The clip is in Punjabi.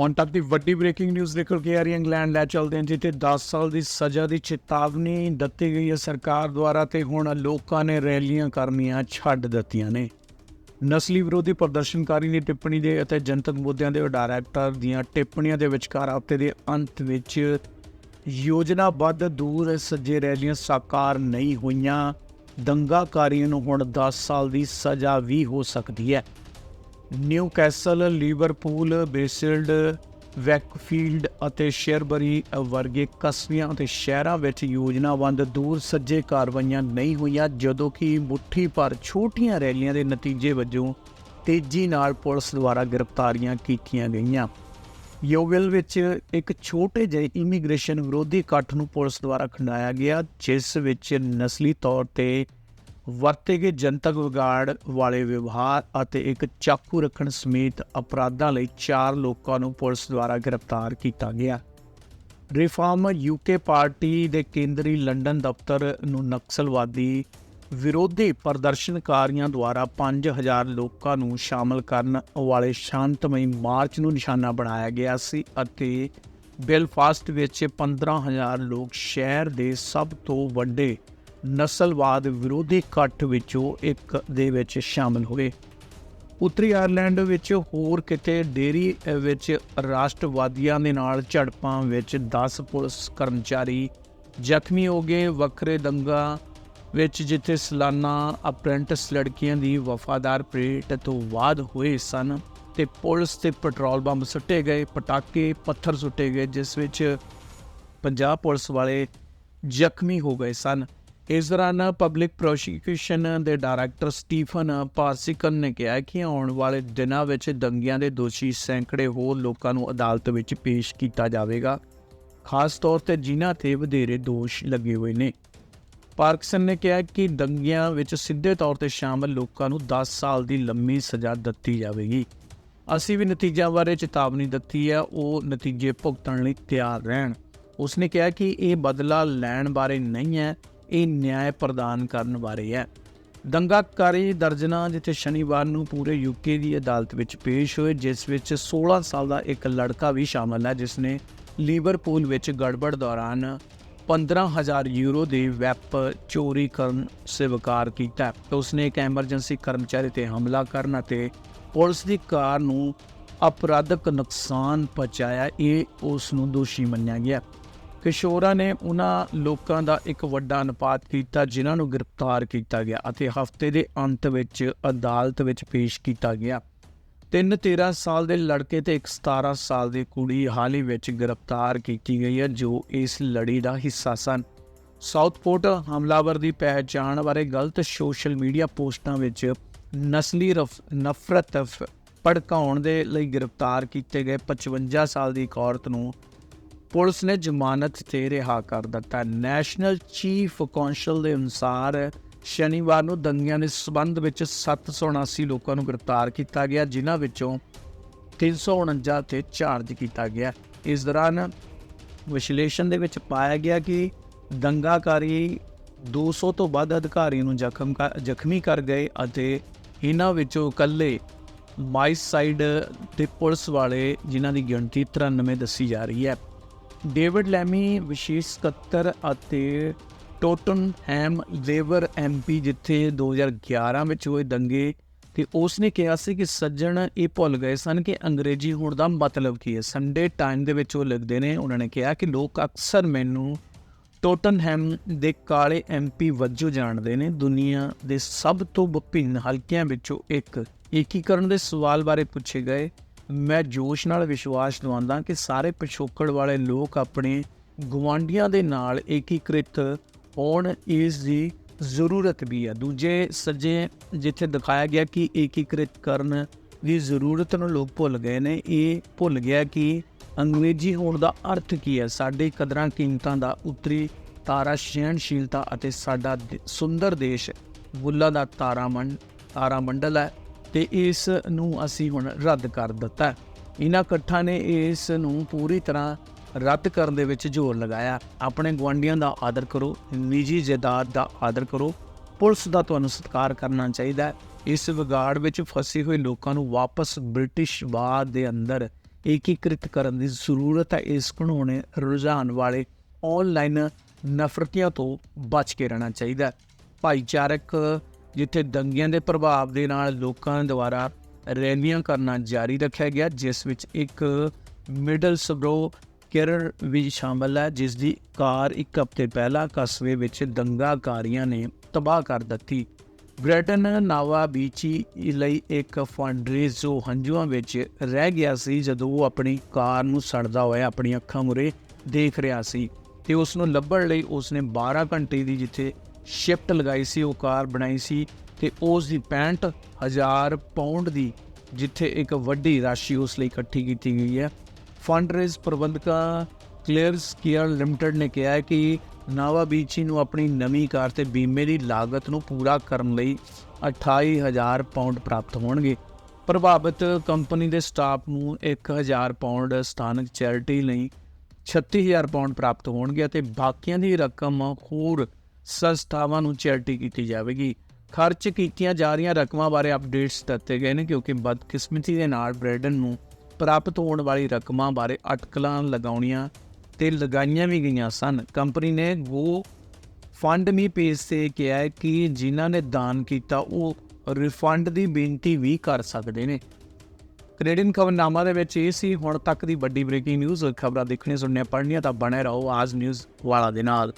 ਹੁਣ ਤੱਕ ਦੀ ਵੱਡੀ ਬ੍ਰੇਕਿੰਗ ਨਿਊਜ਼ ਨਿਕਲ ਕੇ ਆ ਰਹੀ ਹੈ ਇੰਗਲੈਂਡ ਲੈ ਚੱਲਦੇ ਹਾਂ ਜਿੱਥੇ 10 ਸਾਲ ਦੀ ਸਜ਼ਾ ਦੀ ਚੇਤਾਵਨੀ ਦਿੱਤੀ ਗਈ ਹੈ ਸਰਕਾਰ ਦੁਆਰਾ ਤੇ ਹੁਣ ਲੋਕਾਂ ਨੇ ਰੈਲੀਆਂ ਕਰਨੀਆਂ ਛੱਡ ਦਿੱਤੀਆਂ ਨੇ। ਨਸਲੀ ਵਿਰੋਧੀ ਪ੍ਰਦਰਸ਼ਨਕਾਰੀ ਦੀ ਟਿੱਪਣੀ ਦੇ ਅਤੇ ਜਨਤਕ ਮੁੱਦਿਆਂ ਦੇ ਡਾਇਰੈਕਟਰ ਦੀਆਂ ਟਿੱਪਣੀਆਂ ਦੇ ਵਿਚਕਾਰ ਹਫ਼ਤੇ ਦੇ ਅੰਤ ਵਿੱਚ ਯੋਜਨਾਬੱਧ ਦੂਰ ਸੱਜੇ ਰੈਲੀਆਂ ਸਾਕਾਰ ਨਹੀਂ ਹੋਈਆਂ। ਦੰਗਾਕਾਰੀਆਂ ਨੂੰ ਹੁਣ 10 ਸਾਲ ਦੀ ਸਜ਼ਾ ਵੀ ਹੋ ਸਕਦੀ ਹੈ। ਨਿਊ ਕੈਸਲ ਲੀਵਰਪੂਲ ਬੇਸਿਲਡ ਵੈਕਫੀਲਡ ਅਤੇ ਸ਼ੇਰਬਰੀ ਵਰਗੇ ਕਸਬਿਆਂ ਅਤੇ ਸ਼ਹਿਰਾਂ ਵਿੱਚ ਯੋਜਨਾਬੰਦ ਦੂਰ ਸੱਜੇ ਕਾਰਵਾਈਆਂ ਨਹੀਂ ਹੋਈਆਂ, ਜਦੋਂ ਕਿ ਮੁੱਠੀ ਭਰ ਛੋਟੀਆਂ ਰੈਲੀਆਂ ਦੇ ਨਤੀਜੇ ਵਜੋਂ ਤੇਜ਼ੀ ਨਾਲ ਪੁਲਿਸ ਦੁਆਰਾ ਗ੍ਰਿਫਤਾਰੀਆਂ ਕੀਤੀਆਂ ਗਈਆਂ। ਯੋਵਿਲ ਵਿੱਚ ਇੱਕ ਛੋਟੇ ਜਿਹੇ ਇਮੀਗ੍ਰੇਸ਼ਨ ਵਿਰੋਧੀ ਇਕੱਠ ਨੂੰ ਪੁਲਿਸ ਦੁਆਰਾ ਖੰਡਾਇਆ ਗਿਆ, ਜਿਸ ਵਿੱਚ ਨਸਲੀ ਤੌਰ ਤੇ ਵਰਤੇ ਗਏ ਜਨਤਕ ਵਿਗਾੜ ਵਾਲੇ ਵਿਵਹਾਰ ਅਤੇ ਇੱਕ ਚਾਕੂ ਰੱਖਣ ਸਮੇਤ ਅਪਰਾਧਾਂ ਲਈ ਚਾਰ ਲੋਕਾਂ ਨੂੰ ਪੁਲਿਸ ਦੁਆਰਾ ਗ੍ਰਿਫਤਾਰ ਕੀਤਾ ਗਿਆ। ਰਿਫਾਰਮ ਯੂਕੇ ਪਾਰਟੀ ਦੇ ਕੇਂਦਰੀ ਲੰਡਨ ਦਫ਼ਤਰ ਨੂੰ ਨਕਸਲਵਾਦੀ ਵਿਰੋਧੀ ਪ੍ਰਦਰਸ਼ਨਕਾਰੀਆਂ ਦੁਆਰਾ 5000 ਲੋਕਾਂ ਨੂੰ ਸ਼ਾਮਲ ਕਰਨ ਵਾਲੇ ਸ਼ਾਂਤਮਈ ਮਾਰਚ ਨੂੰ ਨਿਸ਼ਾਨਾ ਬਣਾਇਆ ਗਿਆ ਸੀ ਅਤੇ ਬੈਲਫਾਸਟ ਵਿੱਚ 15000 ਲੋਕ ਸ਼ਹਿਰ ਦੇ ਸਭ ਤੋਂ ਵੱਡੇ ਨਸਲਵਾਦ ਵਿਰੋਧੀ ਇਕੱਠ ਵਿੱਚੋਂ ਇੱਕ ਦੇ ਵਿੱਚ ਸ਼ਾਮਲ ਹੋਏ। ਉੱਤਰੀ ਆਇਰਲੈਂਡ ਵਿੱਚ ਹੋਰ ਕਿਤੇ ਡੇਰੀ ਵਿੱਚ ਰਾਸ਼ਟਰਵਾਦੀਆਂ ਦੇ ਨਾਲ ਝੜਪਾਂ ਵਿੱਚ 10 ਪੁਲਿਸ ਕਰਮਚਾਰੀ ਜ਼ਖਮੀ ਹੋ ਗਏ। ਵੱਖਰੇ ਦੰਗਾ ਵਿੱਚ ਜਿੱਥੇ ਸਾਲਾਨਾ ਅਪ੍ਰੈਂਟਿਸ ਲੜਕੀਆਂ ਦੀ ਵਫਾਦਾਰ ਪਰੇਡ ਤੋਂ ਬਾਅਦ ਹੋਏ ਸਨ ਤੇ ਪੁਲਿਸ ਤੇ ਪੈਟਰੋਲ ਬੰਬ ਸੁੱਟੇ ਗਏ, ਪਟਾਕੇ, ਪੱਥਰ ਸੁੱਟੇ ਗਏ, ਜਿਸ ਵਿੱਚ 50 ਪੁਲਿਸ ਵਾਲੇ ਜ਼ਖਮੀ ਹੋ ਗਏ ਸਨ। ਇਸ ਦੌਰਾਨ ਪਬਲਿਕ ਪ੍ਰੋਸੀਕਿਊਸ਼ਨ ਦੇ ਡਾਇਰੈਕਟਰ ਸਟੀਫਨ ਪਾਰਸਿਕਨ ਨੇ ਕਿਹਾ ਕਿ ਆਉਣ ਵਾਲੇ ਦਿਨਾਂ ਵਿੱਚ ਦੰਗਿਆਂ ਦੇ ਦੋਸ਼ੀ ਸੈਂਕੜੇ ਹੋਰ ਲੋਕਾਂ ਨੂੰ ਅਦਾਲਤ ਵਿੱਚ ਪੇਸ਼ ਕੀਤਾ ਜਾਵੇਗਾ। ਖਾਸ ਤੌਰ ਤੇ ਜਿਨ੍ਹਾਂ ਤੇ ਵਧੇਰੇ ਦੋਸ਼ ਲੱਗੇ ਹੋਏ ਨੇ। ਪਾਰਕਸਨ ਨੇ ਕਿਹਾ ਕਿ ਦੰਗਿਆਂ ਵਿੱਚ ਸਿੱਧੇ ਤੌਰ ਤੇ ਸ਼ਾਮਲ ਲੋਕਾਂ ਨੂੰ 10 ਸਾਲ ਦੀ ਲੰਮੀ ਸਜ਼ਾ ਦਿੱਤੀ ਜਾਵੇਗੀ। ਅਸੀਂ ਵੀ ਨਤੀਜਿਆਂ ਬਾਰੇ ਚੇਤਾਵਨੀ ਦਿੱਤੀ ਹੈ, ਉਹ ਨਤੀਜੇ ਭੁਗਤਣ ਲਈ ਤਿਆਰ ਰਹਿਣ। ਉਸਨੇ ਕਿਹਾ ਕਿ ਇਹ ਬਦਲਾ ਲੈਣ ਬਾਰੇ ਨਹੀਂ ਹੈ ਇਹ ਨਿਆਂ ਪ੍ਰਦਾਨ ਕਰਨ ਬਾਰੇ ਹੈ। ਦੰਗਾਕਾਰੀ ਦਰਜਨਾ ਜਿੱਥੇ ਸ਼ਨੀਵਾਰ ਨੂੰ ਪੂਰੇ ਯੂਕੇ ਦੀ ਅਦਾਲਤ ਵਿੱਚ ਪੇਸ਼ ਹੋਏ, ਜਿਸ ਵਿੱਚ 16 ਸਾਲ ਦਾ ਇੱਕ ਲੜਕਾ ਵੀ ਸ਼ਾਮਲ ਹੈ, ਜਿਸ ਨੇ ਲੀਵਰਪੂਲ ਵਿੱਚ ਗੜਬੜ ਦੌਰਾਨ 15000 ਯੂਰੋ ਦੀ ਵੈਪ ਚੋਰੀ ਕਰਨ ਸਵੀਕਾਰ ਕੀਤਾ ਤੇ ਉਸਨੇ ਇੱਕ ਐਮਰਜੈਂਸੀ ਕਰਮਚਾਰੀ ਤੇ ਹਮਲਾ ਕਰਨ ਅਤੇ ਪੁਲਿਸ ਦੀ ਕਾਰ ਨੂੰ ਅਪਰਾਧਕ ਨੁਕਸਾਨ ਪਹੁੰਚਾਇਆ, ਇਹ ਉਸ ਨੂੰ ਦੋਸ਼ੀ ਮੰਨਿਆ ਗਿਆ ਕਿਸ਼ੋਰਾ ਨੇ ਉਹਨਾਂ ਲੋਕਾਂ ਦਾ ਇੱਕ ਵੱਡਾ ਅਨੁਪਾਤ ਕੀਤਾ, ਜਿਨ੍ਹਾਂ ਨੂੰ ਗ੍ਰਿਫਤਾਰ ਕੀਤਾ ਗਿਆ ਅਤੇ ਹਫ਼ਤੇ ਦੇ ਅੰਤ ਵਿੱਚ ਅਦਾਲਤ ਵਿੱਚ ਪੇਸ਼ ਕੀਤਾ ਗਿਆ। ਤਿੰਨ 13 ਸਾਲ ਦੇ ਲੜਕੇ ਤੇ ਇੱਕ 17 ਸਾਲ ਦੀ ਕੁੜੀ ਹਾਲ ਹੀ ਵਿੱਚ ਗ੍ਰਿਫਤਾਰ ਕੀਤੀ ਗਈ ਹੈ, ਜੋ ਇਸ ਲੜੀ ਦਾ ਹਿੱਸਾ ਸਨ। ਸਾਊਥਪੋਰਟ ਹਮਲਾਵਰ ਦੀ ਪਹਿਚਾਣ ਬਾਰੇ ਗਲਤ ਸੋਸ਼ਲ ਮੀਡੀਆ ਪੋਸਟਾਂ ਵਿੱਚ ਨਸਲੀ ਰਫ- ਨਫ਼ਰਤ ਭੜਕਾਉਣ ਦੇ ਲਈ ਗ੍ਰਿਫਤਾਰ ਕੀਤੇ ਗਏ 55 ਸਾਲ ਦੀ ਇੱਕ ਔਰਤ ਨੂੰ ਪੁਲਿਸ ਨੇ ਜ਼ਮਾਨਤ ਤੇ ਰਿਹਾ ਕਰ ਦਿੱਤਾ। ਨੈਸ਼ਨਲ ਚੀਫ ਕੌਂਸਲ ਦੇ ਅਨੁਸਾਰ ਸ਼ਨੀਵਾਰ ਨੂੰ ਦੰਗਿਆਂ ਦੇ ਸਬੰਧ ਵਿੱਚ 779 ਲੋਕਾਂ ਨੂੰ ਗ੍ਰਿਫਤਾਰ ਕੀਤਾ ਗਿਆ, ਜਿਨ੍ਹਾਂ ਵਿੱਚੋਂ 349 ਤੇ ਚਾਰਜ ਕੀਤਾ ਗਿਆ। ਇਸ ਦੌਰਾਨ ਵਿਸ਼ਲੇਸ਼ਣ ਦੇ ਵਿੱਚ ਪਾਇਆ ਗਿਆ ਕਿ ਦੰਗਾਕਾਰੀ 200 ਤੋਂ ਵੱਧ ਅਧਿਕਾਰੀਆਂ ਨੂੰ ਜ਼ਖਮ ਕਰ- ਜ਼ਖਮੀ ਕਰ ਗਏ ਅਤੇ ਇਹਨਾਂ ਵਿੱਚੋਂ ਇਕੱਲੇ ਮਾਈਸ ਸਾਈਡ ਦੇ ਪੁਲਿਸ ਵਾਲੇ, ਜਿਨ੍ਹਾਂ ਦੀ ਗਿਣਤੀ 93 ਦੱਸੀ ਜਾ ਰਹੀ ਹੈ। ਡੇਵਿਡ ਲੈਮੀ, ਵਿਸ਼ੇਸ਼ ਸਕੱਤਰ ਅਤੇ ਟੋਟਨਹੈਮ ਲੇਬਰ ਐਮਪੀ ਜਿੱਥੇ 2011 ਵਿੱਚ ਹੋਏ ਦੰਗੇ ਤੇ ਉਸ ਨੇ ਕਿਹਾ ਸੀ ਕਿ ਸੱਜਣ ਇਹ ਭੁੱਲ ਗਏ ਸਨ ਕਿ ਅੰਗਰੇਜ਼ੀ ਹੋਣ ਦਾ ਮਤਲਬ ਕੀ ਹੈ। ਸੰਡੇ ਟਾਈਮ ਦੇ ਵਿੱਚ ਉਹ ਲਿਖਦੇ ਨੇ, ਉਹਨਾਂ ਨੇ ਕਿਹਾ ਕਿ ਲੋਕ ਅਕਸਰ ਮੈਨੂੰ ਟੋਟਨਹੈਮ ਦੇ ਕਾਲੇ ਐਮਪੀ ਵਜੋਂ ਜਾਣਦੇ ਨੇ। ਦੁਨੀਆ ਦੇ ਸਭ ਤੋਂ ਵਿਭਿੰਨ ਹਲਕਿਆਂ ਵਿੱਚੋਂ ਇੱਕ। ਏਕੀਕਰਨ ਦੇ ਸਵਾਲ ਬਾਰੇ ਪੁੱਛੇ ਗਏ। ਮੈਂ ਜੋਸ਼ ਨਾਲ ਵਿਸ਼ਵਾਸ ਦਿਵਾਉਂਦਾ ਕਿ ਸਾਰੇ ਪਿਛੋਕੜ ਵਾਲੇ ਲੋਕ ਆਪਣੇ ਗਵਾਂਡੀਆਂ ਦੇ ਨਾਲ ਏਕੀਕ੍ਰਿਤ ਹੋਣ ਇਸ ਦੀ ਜ਼ਰੂਰਤ ਵੀ ਹੈ। ਦੂਜੇ ਸੱਜੇ ਜਿੱਥੇ ਦਿਖਾਇਆ ਗਿਆ ਕਿ ਏਕੀਕ੍ਰਿਤ ਕਰਨ ਦੀ ਜ਼ਰੂਰਤ ਨੂੰ ਲੋਕ ਭੁੱਲ ਗਏ ਨੇ, ਇਹ ਭੁੱਲ ਗਿਆ ਕਿ ਅੰਗਰੇਜ਼ੀ ਹੋਣ ਦਾ ਅਰਥ ਕੀ ਹੈ? ਸਾਡੇ ਕਦਰਾਂ ਕੀਮਤਾਂ ਦਾ ਉੱਤਰੀ ਤਾਰਾ ਸਹਿਣਸ਼ੀਲਤਾ ਅਤੇ ਸਾਡਾ ਦ- ਸੁੰਦਰ ਦੇਸ਼ ਬੁੱਲਾ ਦਾ ਤਾਰਾਮੰਡ ਤਾਰਾ ਮੰਡਲ ਹੈ। ਤੇ ਇਸ ਨੂੰ ਅਸੀਂ ਹੁਣ ਰੱਦ ਕਰ ਦਿੱਤਾ। ਇਹਨਾਂ ਇਕੱਠਾਂ ਨੇ ਇਸ ਨੂੰ ਪੂਰੀ ਤਰ੍ਹਾਂ ਰੱਦ ਕਰਨ ਦੇ ਵਿੱਚ ਜ਼ੋਰ ਲਗਾਇਆ। ਆਪਣੇ ਗਵਾਂਡੀਆਂ ਦਾ ਆਦਰ ਕਰੋ, ਨਿੱਜੀ ਜਾਇਦਾਦ ਦਾ ਆਦਰ ਕਰੋ। ਪੁਲਿਸ ਦਾ ਤੁਹਾਨੂੰ ਸਤਿਕਾਰ ਕਰਨਾ ਚਾਹੀਦਾ ਹੈ। ਇਸ ਵਿਗਾੜ ਵਿੱਚ ਫਸੇ ਹੋਏ ਲੋਕਾਂ ਨੂੰ ਵਾਪਸ ਬ੍ਰਿਟਿਸ਼ ਬਾਦ ਦੇ ਅੰਦਰ ਏਕੀਕ੍ਰਿਤ ਕਰਨ ਦੀ ਜ਼ਰੂਰਤ ਹੈ। ਇਸ ਘਿਨਾਉਣੇ ਰੁਝਾਨ ਵਾਲੇ ਆਨਲਾਈਨ ਨਫ਼ਰਤੀਆਂ ਤੋਂ ਬਚ ਕੇ ਰਹਿਣਾ ਚਾਹੀਦਾ ਭਾਈਚਾਰਕ ਜਿੱਥੇ ਦੰਗਿਆਂ ਦੇ ਪ੍ਰਭਾਵ ਦੇ ਨਾਲ ਲੋਕਾਂ ਦੁਆਰਾ ਰੈਲੀਆਂ ਕਰਨਾ ਜਾਰੀ ਰੱਖਿਆ ਗਿਆ, ਜਿਸ ਵਿੱਚ ਇੱਕ ਮਿਡਲ ਸਬਰੋ ਕਿਰਨ ਵੀ ਸ਼ਾਮਲ ਹੈ, ਜਿਸ ਦੀ ਕਾਰ ਇੱਕ ਹਫ਼ਤੇ ਪਹਿਲਾਂ ਕਸਬੇ ਵਿੱਚ ਦੰਗਾਕਾਰੀਆਂ ਨੇ ਤਬਾਹ ਕਰ ਦਿੱਤੀ। ਬ੍ਰਿਟਨ ਨਾਵਾ ਬੀਚੀ ਲਈ ਇੱਕ ਫੰਡਰੇਜ਼ ਜੋ ਹੰਝੂਆਂ ਵਿੱਚ ਰਹਿ ਗਿਆ ਸੀ, ਜਦੋਂ ਉਹ ਆਪਣੀ ਕਾਰ ਨੂੰ ਸੜਦਾ ਹੋਇਆ ਆਪਣੀ ਅੱਖਾਂ ਮੁਰੇ ਦੇਖ ਰਿਹਾ ਸੀ ਤੇ ਉਸ ਨੂੰ ਲੱਭਣ ਲਈ ਉਸ ਨੇ 12 ਘੰਟੇ ਦੀ ਜਿੱਥੇ ਸ਼ਿਫਟ ਲਗਾਈ ਸੀ, ਉਹ ਕਾਰ ਬਣਾਈ ਸੀ ਤੇ ਉਸ ਦੀ 65000 ਪਾਉਂਡ ਦੀ ਜਿੱਥੇ ਇੱਕ ਵੱਡੀ ਰਾਸ਼ੀ ਉਸ ਲਈ ਇਕੱਠੀ ਕੀਤੀ ਗਈ ਹੈ। ਫੰਡਰੇਜ਼ ਪ੍ਰਬੰਧਕਾਂ ਕਲੀਅਰਸ ਕੇਅਰ ਲਿਮਟਿਡ ਨੇ ਕਿਹਾ ਹੈ ਕਿ ਨਾਵਾ ਬੀਚੀ ਨੂੰ ਆਪਣੀ ਨਵੀਂ ਕਾਰ ਤੇ ਬੀਮੇ ਦੀ ਲਾਗਤ ਨੂੰ ਪੂਰਾ ਕਰਨ ਲਈ 28000 ਪਾਉਂਡ ਪ੍ਰਾਪਤ ਹੋਣਗੇ। ਪ੍ਰਭਾਵਿਤ ਕੰਪਨੀ ਦੇ ਸਟਾਫ ਨੂੰ 1000 ਪਾਉਂਡ ਸਥਾਨਕ ਚੈਰਿਟੀ ਲਈ 36000 ਪਾਉਂਡ ਪ੍ਰਾਪਤ ਹੋਣਗੇ ਅਤੇ ਬਾਕੀਆਂ ਦੀ ਰਕਮ ਹੋਰ ਸੰਸਥਾਵਾਂ ਨੂੰ ਚੈਰਿਟੀ ਕੀਤੀ ਜਾਵੇਗੀ। ਖਰਚ ਕੀਤੀਆਂ ਜਾ ਰਹੀਆਂ ਰਕਮਾਂ ਬਾਰੇ ਅਪਡੇਟਸ ਦਿੱਤੇ ਗਏ ਨੇ ਕਿਉਂਕਿ ਬਦਕਿਸਮਤੀ ਦੇ ਨਾਲ ਬ੍ਰੈਡਨ ਨੂੰ ਪ੍ਰਾਪਤ ਹੋਣ ਵਾਲੀ ਰਕਮਾਂ ਬਾਰੇ ਅਟਕਲਾਂ ਲਗਾਉਣੀਆਂ ਤੇ ਲਗਾਈਆਂ ਵੀ ਗਈਆਂ ਸਨ। ਕੰਪਨੀ ਨੇ ਉਹ ਫੰਡ ਮੀ ਪੇਜ ਤੇ ਕਿਹਾ ਹੈ ਕਿ ਜਿਨ੍ਹਾਂ ਨੇ ਦਾਨ ਕੀਤਾ, ਉਹ ਰਿਫੰਡ ਦੀ ਬੇਨਤੀ ਵੀ ਕਰ ਸਕਦੇ ਨੇ। ਕੈਨੇਡੀਅਨ ਖਬਰਨਾਮਾ ਦੇ ਵਿੱਚ ਇਹ ਸੀ, ਹੁਣ ਤੱਕ ਦੀ ਵੱਡੀ ਬ੍ਰੇਕਿੰਗ ਨਿਊਜ਼, ਖਬਰਾਂ ਦੇਖਣੀਆਂ, ਸੁਣਨੀਆਂ, ਪੜ੍ਹਨੀਆਂ ਤਾਂ ਬਣੇ ਰਹੋ ਆਜ ਨਿਊਜ਼ ਵਾਲਾ ਦੇ ਨਾਲ।